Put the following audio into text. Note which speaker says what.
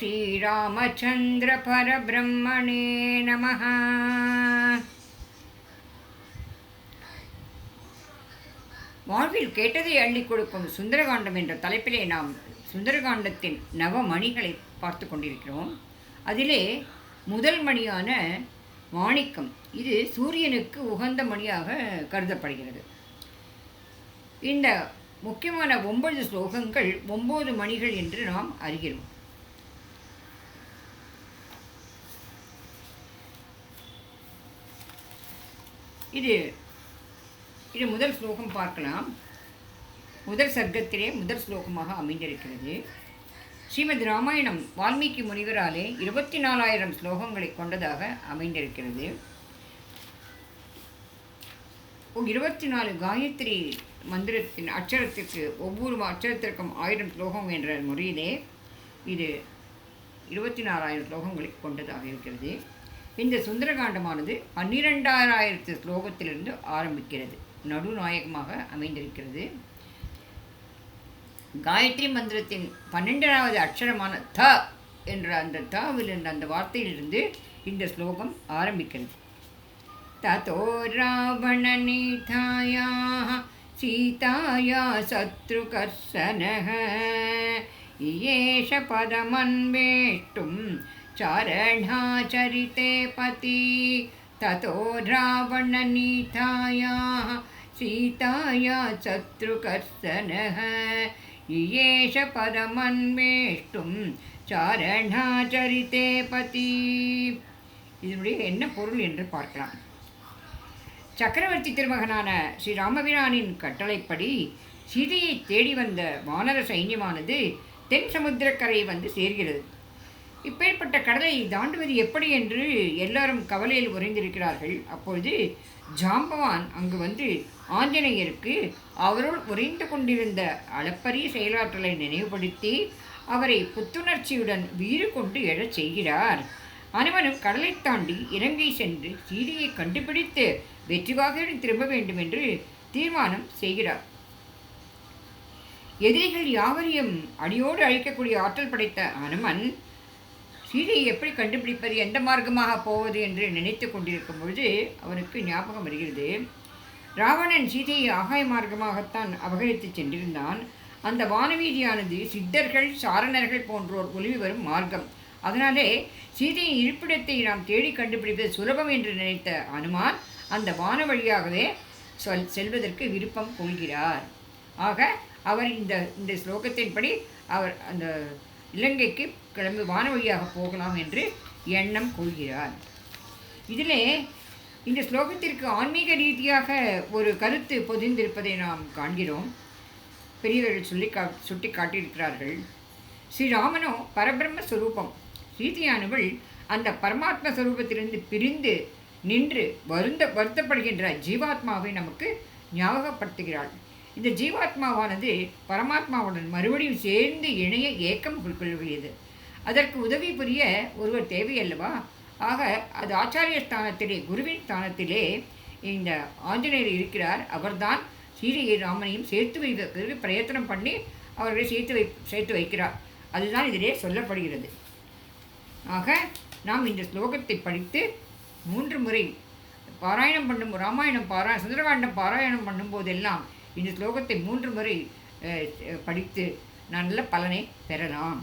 Speaker 1: श्रीरामचन्द्रपरब्रह्मणे नमः வாழ்வில் கேட்டதை அள்ளி கொடுக்கும் சுந்தரகாண்டம் என்ற தலைப்பிலே நாம் சுந்தரகாண்டத்தின் நவமணிகளை பார்த்து கொண்டிருக்கிறோம் அதிலே முதல் மணியான மாணிக்கம் இது சூரியனுக்கு உகந்த மணியாக கருதப்படுகிறது இந்த முக்கியமான ஒன்பது ஸ்லோகங்கள் ஒன்பது மணிகள் என்று நாம் அறிகிறோம் இது இது முதல் ஸ்லோகம் பார்க்கலாம். முதல் சர்க்கத்திலே முதல் ஸ்லோகமாக அமைந்திருக்கிறது. ஸ்ரீமத் ராமாயணம் வால்மீகி முனிவராலே இருபத்தி நாலாயிரம் ஸ்லோகங்களை கொண்டதாக அமைந்திருக்கிறது. இருபத்தி நாலு காயத்ரி மந்திரத்தின் அச்சரத்திற்கு ஒவ்வொரு அச்சரத்திற்கும் ஆயிரம் ஸ்லோகம் என்ற முறையிலே இது இருபத்தி நாலாயிரம் ஸ்லோகங்களை கொண்டதாக இருக்கிறது. இந்த சுந்தரகாண்டமானது பன்னிரெண்டாயிரத்து ஸ்லோகத்திலிருந்து ஆரம்பிக்கிறது. நடுநாயகமாக அமைந்திருக்கிறது. காயத்ரி மந்திரத்தின் பன்னெண்டாவது அக்ஷரமான த என்ற அந்த தாவிலிருந்து அந்த வார்த்தையிலிருந்து இந்த ஸ்லோகம் ஆரம்பிக்கிறது. ததோ ராவணநீதாயா சீதாயா சத்ருகர்சனக இயேஷ பதமன்வேஷ்டும் चारणाचरिते पति ततो रावणनीतायाः सीताया शत्रुकर्षणः येष पदमन्वेष्टुं चारणाचरिते पति இதனுடைய என்ன பொருள் என்று பார்க்கலாம் சக்கரவர்த்தி திருமகனான ஸ்ரீ ராமபிரானின் கட்டளைப்படி சீதையை தேடி வந்த வானர சைன்யமானது தென் சமுத்திரக்கரையை வந்து சேர்கிறது இப்பேற்பட்ட கடலை தாண்டுவது எப்படி என்று எல்லாரும் கவலையில் உறைந்திருக்கிறார்கள். அப்பொழுது ஜாம்பவான் அங்கு வந்து ஆஞ்சநேயருக்கு அவருள் உறைந்து கொண்டிருந்த அளப்பரிய செயலாற்றலை நினைவுபடுத்தி அவரை புத்துணர்ச்சியுடன் வீறு கொண்டு எழச் செய்கிறார். அனுமனும் கடலை தாண்டி இலங்கை சென்று சீதையை கண்டுபிடித்து வெற்றிவாகையுடன் திரும்ப வேண்டும் என்று தீர்மானம் செய்கிறார். எதிரிகள் யாவரையும் அடியோடு அழிக்கக்கூடிய ஆற்றல் படைத்த அனுமன் சீதையை எப்படி கண்டுபிடிப்பது எந்த மார்க்கமாக போவது என்று நினைத்து கொண்டிருக்கும் பொழுது அவனுக்கு ஞாபகம் வருகிறது. ராவணன் சீதையை ஆகாய மார்க்கமாகத்தான் அபகரித்து சென்றிருந்தான். அந்த வானவீதியானது சித்தர்கள் சாரணர்கள் போன்றோர் ஒளிவி வரும் மார்க்கம். அதனாலே சீதையின் இருப்பிடத்தை நாம் தேடி கண்டுபிடிப்பது சுலபம் என்று நினைத்த அனுமான் அந்த வான வழியாகவே சொல் செல்வதற்கு விருப்பம் கொள்கிறார். ஆக அவர் இந்த இந்த ஸ்லோகத்தின்படி அவர் அந்த இலங்கைக்கு கிளம்பி வான வழியாக போகலாம் என்று எண்ணம் கொள்கிறார். இதிலே இந்த ஸ்லோகத்திற்கு ஆன்மீக ரீதியாக ஒரு கருத்து பொதிந்திருப்பதை நாம் காண்கிறோம். பெரியவர்கள் சொல்லி கா சுட்டி காட்டியிருக்கிறார்கள். ஸ்ரீராமனோ பரபிரம்ம சுரூபம் சீதையானவள் அந்த பரமாத்ம ஸ்வரூபத்திலிருந்து பிரிந்து நின்று வருந்த வருத்தப்படுகின்ற ஜீவாத்மாவை நமக்கு ஞாபகப்படுத்துகிறாள். இந்த ஜீவாத்மாவானது பரமாத்மாவுடன் மறுபடியும் சேர்ந்து இணைய ஏக்கம் கொள்கிறது அதற்கு உதவி புரிய ஒருவர் தேவையல்லவா? ஆக அது ஆச்சாரிய ஸ்தானத்திலே குருவின் ஸ்தானத்திலே இந்த ஆஞ்சநேயர் இருக்கிறார். அவர்தான் சீதையை ராமனையும் சேர்த்து வைப்பதற்கு பிரயத்தனம் பண்ணி அவர்களை சேர்த்து வை சேர்த்து வைக்கிறார். அதுதான் இதிலே சொல்லப்படுகிறது. ஆக நாம் இந்த ஸ்லோகத்தை படித்து மூன்று முறை பாராயணம் பண்ணும் ராமாயணம் பாரா சுந்தரகாண்டம் பாராயணம் பண்ணும்போதெல்லாம் இந்த ஸ்லோகத்தை மூன்று முறை படித்து நல்ல பலனை பெறலாம்.